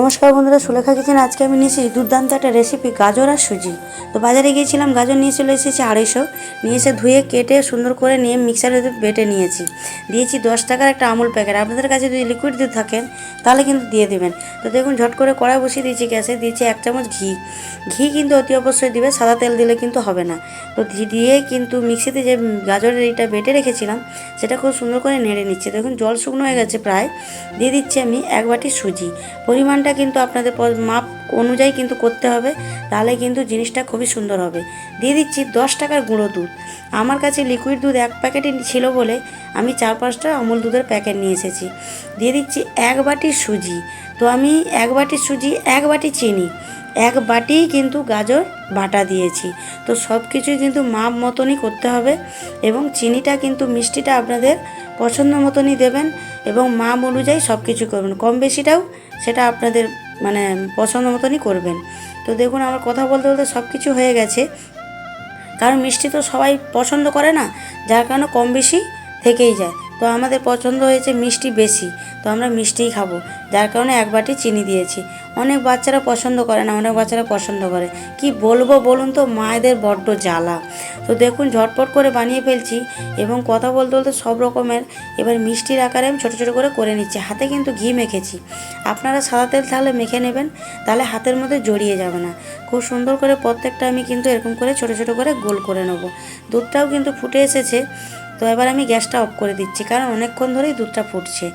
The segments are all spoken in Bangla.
নমস্কার বন্ধুরা, সুলেখা কিচেন। আজকে আমি নিয়েছি দুর্দান্ত একটা রেসিপি গাজর আর সুজি। তো বাজারে গিয়েছিলাম, গাজর নিয়ে চলে এসেছি আড়াইশো। নিয়ে এসে ধুয়ে, কেটে, সুন্দর করে নিয়ে মিক্সারে বেটে নিয়েছি। দিয়েছি দশ টাকার একটা আমুল প্যাকেট আপনাদের কাছে যদি লিকুইড দিয়ে থাকেন তাহলে কিন্তু দিয়ে দেবেন। তো দেখুন, ঝট করে কড়াই বসিয়ে দিয়েছি গ্যাসে। দিয়েছি এক চামচ ঘি। ঘি কিন্তু অতি অবশ্যই দিবে, সাদা তেল দিলে কিন্তু হবে না। তো ঘি দিয়ে কিন্তু মিক্সিতে যে গাজরের এইটা বেটে রেখেছিলাম, সেটা খুব সুন্দর করে নেড়ে নিচ্ছে। দেখুন, জল শুকনো হয়ে গেছে প্রায়। দিয়ে দিচ্ছি আমি এক বাটি সুজি। পরিমাণটা কিন্তু আপনাদের মাপ অনুযায়ী কিন্তু করতে হবে, তাহলে কিন্তু জিনিসটা খুবই সুন্দর হবে। দিয়ে দিচ্ছি দশ টাকার গুঁড়ো দুধ। আমার কাছে লিকুইড দুধ এক প্যাকেটই ছিল বলে আমি চার পাঁচটা আমুল দুধের প্যাকেট নিয়ে এসেছি। দিয়ে দিচ্ছি এক বাটি সুজি। তো আমি এক বাটি সুজি, এক বাটি চিনি, এক বাটি কিন্তু গাজর বাটা দিয়েছি। তো সব কিছুই কিন্তু মাপ মতনই করতে হবে এবং চিনিটা কিন্তু মিষ্টিটা আপনাদের পছন্দ মতনই দেবেন। এবং মাপ অনুযায়ী সব কিছু করবেন। কম বেশিটাও সেটা আপনাদের মানে পছন্দ মতনই করবেন। তো দেখুন, আমার কথা বলতে বলতে সব কিছু হয়ে গেছে। কারণ মিষ্টি তো সবাই পছন্দ করে না, যার কারণে কম বেশি থেকেই যায়। তো আমাদের পছন্দ হয়েছে মিষ্টি বেশি, তো আমরা মিষ্টিই খাব, যার কারণে এক বাটি চিনি দিয়েছি। অনেক বাচ্চারা পছন্দ করে না, অনেক বাচ্চারা পছন্দ করে। কি বলব বলুন তো, মায়েদের বড্ড জ্বালা। তো দেখুন, ঝটপট করে বানিয়ে ফেলছি এবং কথা বলতে বলতে সব রকমের এবার মিষ্টির আকারে আমি ছোটো ছোটো করে করে নিচ্ছি। হাতে কিন্তু ঘি মেখেছি। আপনারা সাদা তেল তাহলে মেখে নেবেন, তাহলে হাতের মধ্যে জড়িয়ে যাবে না। খুব সুন্দর করে প্রত্যেকটা আমি কিন্তু এরকম করে ছোটো ছোটো করে গোল করে নেব। দুধটাও কিন্তু ফুটে এসেছে। তো এবার আমি গ্যাসটা অফ করে দিচ্ছি, কারণ অনেকক্ষণ ধরেই দুধটা ফুটছে।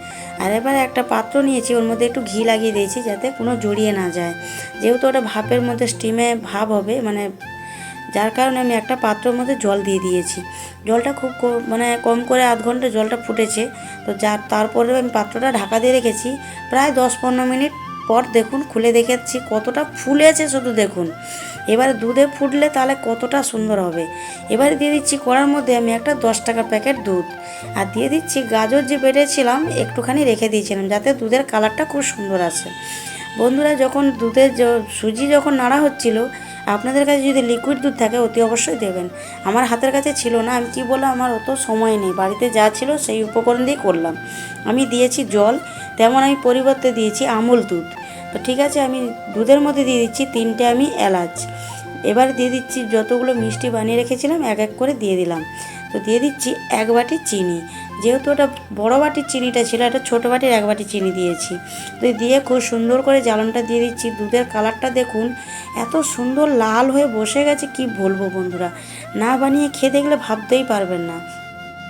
আর এবার একটা পাত্র নিয়েছি, ওর মধ্যে একটু ঘি লাগিয়ে দিয়েছি যাতে কোনো জড়িয়ে না যায়। যেহেতু ওটা ভাপের মধ্যে স্টিমে ভাব হবে মানে যার কারণে আমি একটা পাত্রের মধ্যে জল দিয়ে দিয়েছি। জলটা খুব মানে কম করে আধ ঘণ্টা জলটা ফুটেছে, তো যার তারপরে আমি পাত্রটা ঢাকা দিয়ে রেখেছি, প্রায় দশ পনেরো মিনিট পর দেখুন, খুলে দেখেছি, কতটা ফুলেছে শুধু দেখুন। এবার দুধে ফুটলে তাহলে কতটা সুন্দর হবে। এবারে দিয়ে দিচ্ছি কড়ার মধ্যে আমি একটা দশ টাকা প্যাকেট দুধ। আর দিয়ে দিচ্ছি গাজর যে বেটেছিলাম, একটুখানি রেখে দিয়েছিলাম, যাতে দুধের কালারটা খুব সুন্দর আসে। বন্ধুরা, যখন দুধের সুজি যখন নাড়া হচ্ছিল, আপনাদের কাছে যদি লিকুইড দুধ থাকে, অতি অবশ্যই দেবেন। আমার হাতের কাছে ছিল না, আমি কি বললাম, আমার অত সময় নেই, বাড়িতে যা ছিল সেই উপকরণ দিয়ে করলাম। আমি দিয়েছি জল তেমন আমি পরিবর্তে দিয়েছি আমুল দুধ। তো ঠিক আছে, আমি দুধের মধ্যে দিয়ে দিচ্ছি তিনটে আমি এলাচ। এবার দিয়ে দিচ্ছি যতগুলো মিষ্টি বানিয়ে রেখেছিলাম এক এক করে দিয়ে দিলাম। তো দিয়ে দিচ্ছি এক বাটি চিনি। যেহেতু ওটা বড় বাটির চিনিটা ছিল এটা ছোটো বাটির এক বাটি চিনি দিয়েছি। তো দিয়ে খুব সুন্দর করে জ্বালনটা দিয়ে দিচ্ছি। দুধের কালারটা দেখুন, এত সুন্দর লাল হয়ে বসে গেছে, কি বলব বন্ধুরা? না বানিয়ে খেয়ে দেখলে ভাবতেই পারবেন না।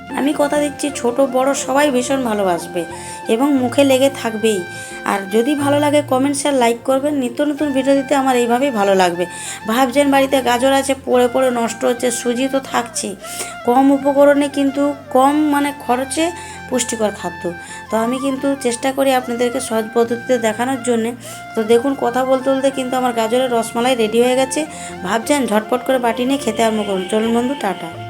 আমি কথা দিচ্ছি, ছোট, বড়, সবাই ভীষণ ভালোবাসবে এবং মুখে লেগে থাকবেই। আর যদি ভালো লাগে কমেন্ট শেয়ার লাইক করবেন। নিত্য নতুন ভিডিও দিতে আমার এইভাবেই ভালো লাগবে। ভাবছেন বাড়িতে গাজর আছে, পড়ে পড়ে নষ্ট হচ্ছে, সুজি তো থাকছেই। কম উপকরণে কিন্তু কম মানে খরচে পুষ্টিকর খাদ্য। তো আমি কিন্তু চেষ্টা করি আপনাদেরকে সহজ পদ্ধতিতে দেখানোর জন্যে। তো দেখুন, কথা বলতে বলতে কিন্তু আমার গাজরের রসমালাই রেডি হয়ে গেছে। ভাবছেন ঝটপট করে বাটি নিয়ে খেতে আরম্ভ করুন। চলুন বন্ধু, টাটা।